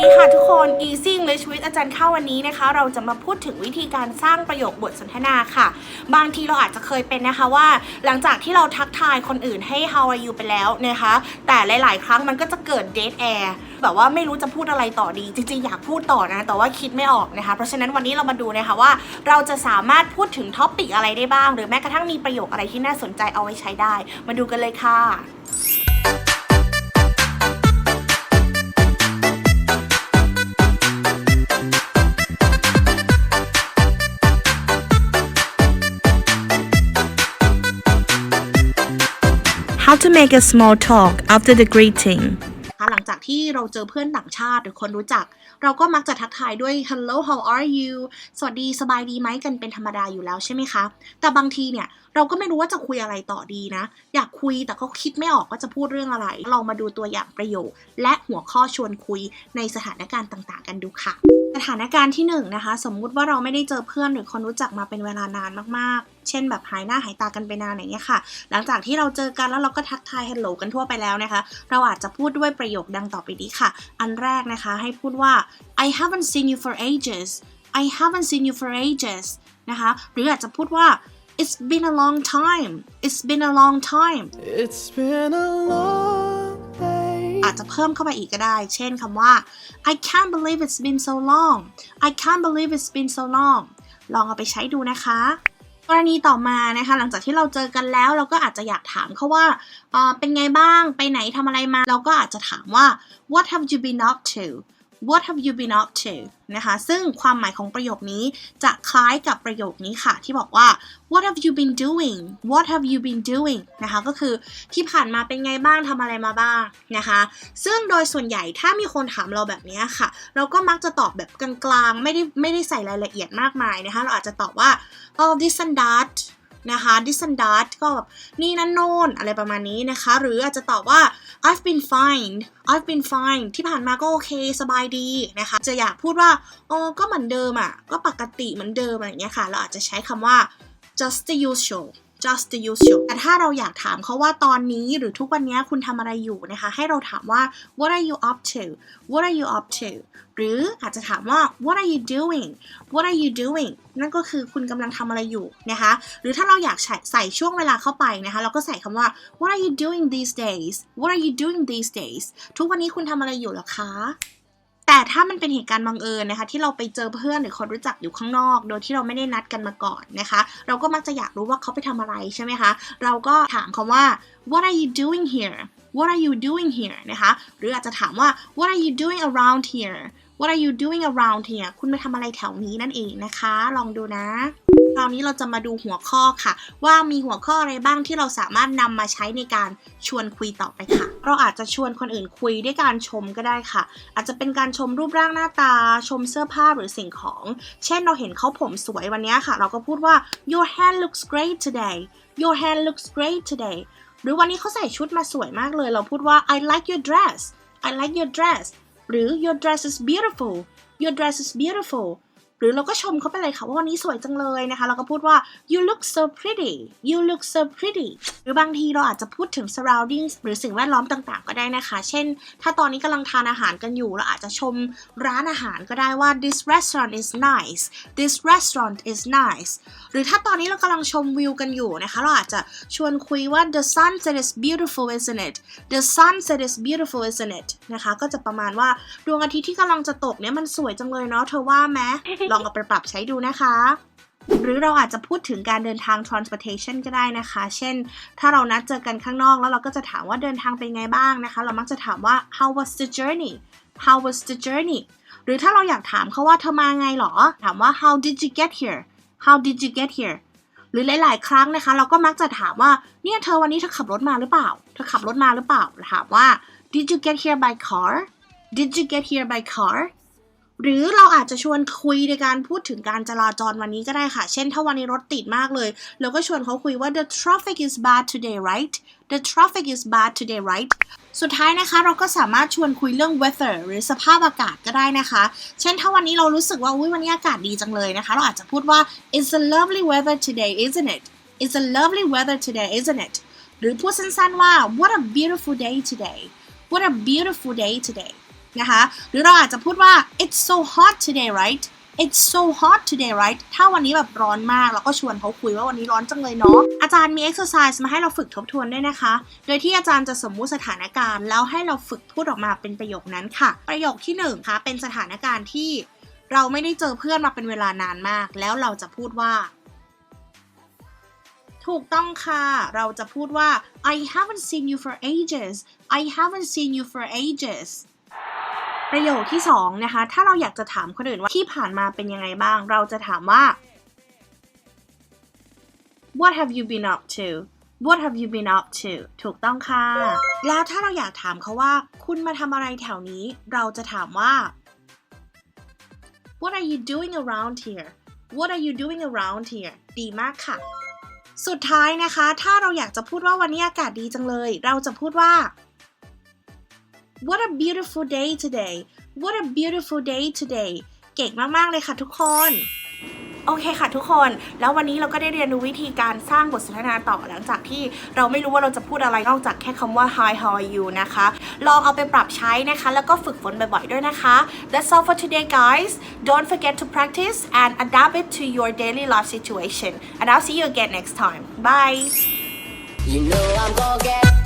ดีค่ะทุกคน Easy English with อาจารย์เข้าวันนี้นะคะ เราจะมาพูดถึงวิธีการสร้างประโยคบทสนทนาค่ะ บางทีเราอาจจะเคยเป็นนะคะว่า หลังจากที่เราทักทายคนอื่นให้ how are you ไปแล้วนะคะ แต่หลาย ๆ ครั้งมันก็จะเกิด dead air แบบว่าไม่รู้จะพูดอะไรต่อดี จริง ๆ อยากพูดต่อนะ แต่ว่าคิดไม่ออกนะคะ เพราะฉะนั้นวันนี้เรามาดูนะคะว่า เราจะสามารถพูดถึงท็อปิกอะไรได้บ้าง หรือแม้กระทั่งมีประโยคอะไรที่น่าสนใจเอาไว้ใช้ได้ มาดูกันเลยค่ะ How to make a small talk after the greeting. หลังจากที่เราเจอเพื่อนต่างชาติหรือคนรู้จัก เราก็มักจะทักทายด้วย hello how are you สวัสดีสบายดีไหมกันเป็นธรรมดาอยู่แล้วใช่ไหมคะ แต่บางทีเนี่ยเราก็ไม่รู้ว่าจะคุยอะไรต่อดีนะ อยากคุยแต่ก็คิดไม่ออกว่าจะพูดเรื่องอะไร ลองมาดูตัวอย่างประโยค และหัวข้อชวนคุยในสถานการณ์ต่างๆ กันดูค่ะ สถานการณ์ที่หนึ่งนะคะ สมมุติว่าเราไม่ได้เจอเพื่อนหรือคนรู้จักมาเป็นเวลานานมากๆ เช่นแบบหายหน้าหายตากันไปนานอย่างเงี้ยค่ะ หลังจากที่เราเจอกันแล้วเราก็ทักทาย hello กันทั่วไปแล้วนะคะ เราอาจจะพูดด้วยประโยคดังต่อไปนี้ค่ะ อันแรกนะคะให้พูดว่า I haven't seen you for ages I haven't seen you for ages นะคะ หรืออาจจะพูดว่า It's been a long time It's been a long time It's been a long day. อาจจะเพิ่มเข้าไปอีกก็ได้ เช่นคำว่า I can't believe it's been so long I can't believe it's been so long ลองเอาไปใช้ดูนะคะ กรณีต่อมานะคะ หลังจากที่เราเจอกันแล้ว เราก็อาจจะอยากถามเขาว่าเออเป็นไงบ้างไปไหนทำอะไรมา เราก็อาจจะถามว่า what have you been up to what have you been up to นะคะ ซึ่งความหมายของประโยคนี้จะคล้ายกับประโยคนี้ค่ะ ที่บอกว่า what have you been doing what have you been doing นะคะ ก็คือที่ผ่านมาเป็นไงบ้างทำอะไรมาบ้างนะคะ ซึ่งโดยส่วนใหญ่ถ้ามีคนถามเราแบบนี้ค่ะ เราก็มักจะตอบแบบกลางๆ ไม่ได้ไม่ได้ใส่รายละเอียดมากมายนะคะ เราอาจจะตอบว่า oh this and that นะคะ this and that ก็แบบนี่นั่นโน่นอะไรประมาณนี้นะคะ หรืออาจจะตอบว่า I've been fine I've been fine ที่ผ่านมาก็โอเคสบายดีนะคะ จะอยากพูดว่าอ๋อก็เหมือนเดิมอะ ก็ปกติเหมือนเดิมอะไรเงี้ยค่ะ เราอาจจะใช้คำว่า just the usual just the usual แต่ถ้าเราอยากถามเขาว่าตอนนี้หรือทุกวันนี้คุณทำอะไรอยู่นะคะ ให้เราถามว่า what are you up to what are you up to หรืออาจจะถามว่า what are you doing what are you doing นั่นก็คือคุณกำลังทำอะไรอยู่นะคะ หรือถ้าเราอยากใส่ใส่ช่วงเวลาเข้าไปนะคะ เราก็ใส่คำว่า what are you doing these days what are you doing these days ทุกวันนี้คุณทำอะไรอยู่หรอคะ แต่ถ้ามันเป็นเหตุการณ์บังเอิญนะคะ ที่เราไปเจอเพื่อนหรือคนรู้จักอยู่ข้างนอก โดยที่เราไม่ได้นัดกันมาก่อนนะคะ เราก็มักจะอยากรู้ว่าเขาไปทำอะไรใช่ไหมคะเราก็ถามเขาว่า what are you doing here what are you doing here นะคะหรืออาจจะถามว่า what are you doing around here what are you doing around here คุณไปทำอะไรแถวนี้นั่นเองนะคะ ลองดูนะ คราวนี้เราจะมาดูหัวข้อค่ะ ว่ามีหัวข้ออะไรบ้างที่เราสามารถนำมาใช้ในการชวนคุยต่อไปค่ะ เราอาจจะชวนคนอื่นคุยด้วยการชมก็ได้ค่ะ อาจจะเป็นการชมรูปร่างหน้าตา ชมเสื้อผ้าหรือสิ่งของ เช่นเราเห็นเขาผมสวยวันนี้ค่ะ เราก็พูดว่า your hair looks great today your hair looks great today หรือวันนี้เขาใส่ชุดมาสวยมากเลย เราพูดว่า I like your dress I like your dress หรือ your dress is beautiful your dress is beautiful หรือเราก็ชมเขาไปเลยค่ะว่าวันนี้สวยจังเลยนะคะ เราก็พูดว่า you look so pretty you look so pretty หรือบางทีเราอาจจะพูดถึง surroundings หรือสิ่งแวดล้อมต่างๆ ก็ได้นะคะ เช่น ถ้าตอนนี้กำลังทานอาหารกันอยู่ เราอาจจะชมร้านอาหารก็ได้ว่า this restaurant is nice this restaurant is nice หรือถ้าตอนนี้เรากำลังชมวิวกันอยู่นะคะ เราอาจจะชวนคุยว่า the sunset is beautiful isn't it the sunset is beautiful isn't it นะคะ ก็จะประมาณว่าดวงอาทิตย์ที่กำลังจะตกเนี่ยมันสวยจังเลยเนาะ เธอว่าไหมลองเอาไปปรับใช้ดูนะคะ หรือเราอาจจะพูดถึงการเดินทาง transportation ก็ได้นะคะ เช่น ถ้าเรานัดเจอกันข้างนอกแล้วเราก็จะถามว่าเดินทางเป็นไงบ้างนะคะ เรามักจะถามว่า how was the journey how was the journey หรือถ้าเราอยากถามเขาว่าเธอมาไงหรอ ถามว่า how did you get here how did you get here หรือหลาย ๆ ครั้งนะคะ เราก็มักจะถามว่าเนี่ยเธอวันนี้เธอขับรถมาหรือเปล่า เธอขับรถมาหรือเปล่า ถามว่า did you get here by car did you get here by car หรือเราอาจจะชวนคุยในการพูดถึงการจราจรวันนี้ก็ได้ค่ะ เช่นถ้าวันนี้รถติดมากเลย เราก็ชวนเขาคุยว่า the traffic is bad today right the traffic is bad today right สุดท้ายนะคะเราก็สามารถชวนคุยเรื่อง weather หรือสภาพอากาศก็ได้นะคะ เช่นถ้าวันนี้เรารู้สึกว่าอุ้ยวันนี้อากาศดีจังเลยนะคะ เราอาจจะพูดว่า it's a lovely weather today isn't it it's a lovely weather today isn't it หรือพูดสั้นๆว่า what a beautiful day today what a beautiful day today นะคะ หรือเราอาจจะพูดว่า it's so hot today right it's so hot today right ถ้าวันนี้แบบร้อนมากเราก็ชวนเขาคุยว่าวันนี้ร้อนจังเลยเนาะ อาจารย์มี exercise มาให้เราฝึกทบทวนด้วยนะคะ โดยที่อาจารย์จะสมมุติสถานการณ์ แล้วให้เราฝึกพูดออกมาเป็นประโยคนั้นค่ะ ประโยคที่หนึ่งค่ะเป็นสถานการณ์ที่เราไม่ได้เจอเพื่อนมาเป็นเวลานานมาก แล้วเราจะพูดว่า ถูกต้องค่ะ เราจะพูดว่า I haven't seen you for ages I haven't seen you for ages ประโยคที่สองนะคะ ถ้าเราอยากจะถามคนอื่นว่าที่ผ่านมาเป็นยังไงบ้าง เราจะถามว่า What have you been up to What have you been up to ถูกต้องค่ะ แล้วถ้าเราอยากถามเขาว่า คุณมาทำอะไรแถวนี้ เราจะถามว่า What are you doing around here What are you doing around here ดีมากค่ะ สุดท้ายนะคะ ถ้าเราอยากจะพูดว่าวันนี้อากาศดีจังเลย เราจะพูดว่า What a beautiful day today What a beautiful day today เก่งมาก ๆ เลยค่ะทุกคน โอเคค่ะทุกคน แล้ววันนี้เราก็ได้เรียนรู้วิธีการสร้างบทสนทนาต่อหลังจากที่เราไม่รู้ว่าเราจะพูดอะไรนอกจากแค่คำว่า hi how are you นะคะ ลองเอาไปปรับใช้นะคะ แล้วก็ฝึกฝนบ่อยๆด้วยนะคะ That's all for today guys don't forget to practice and adapt it to your daily life situation and I'll see you again next time bye You know I'm gonna get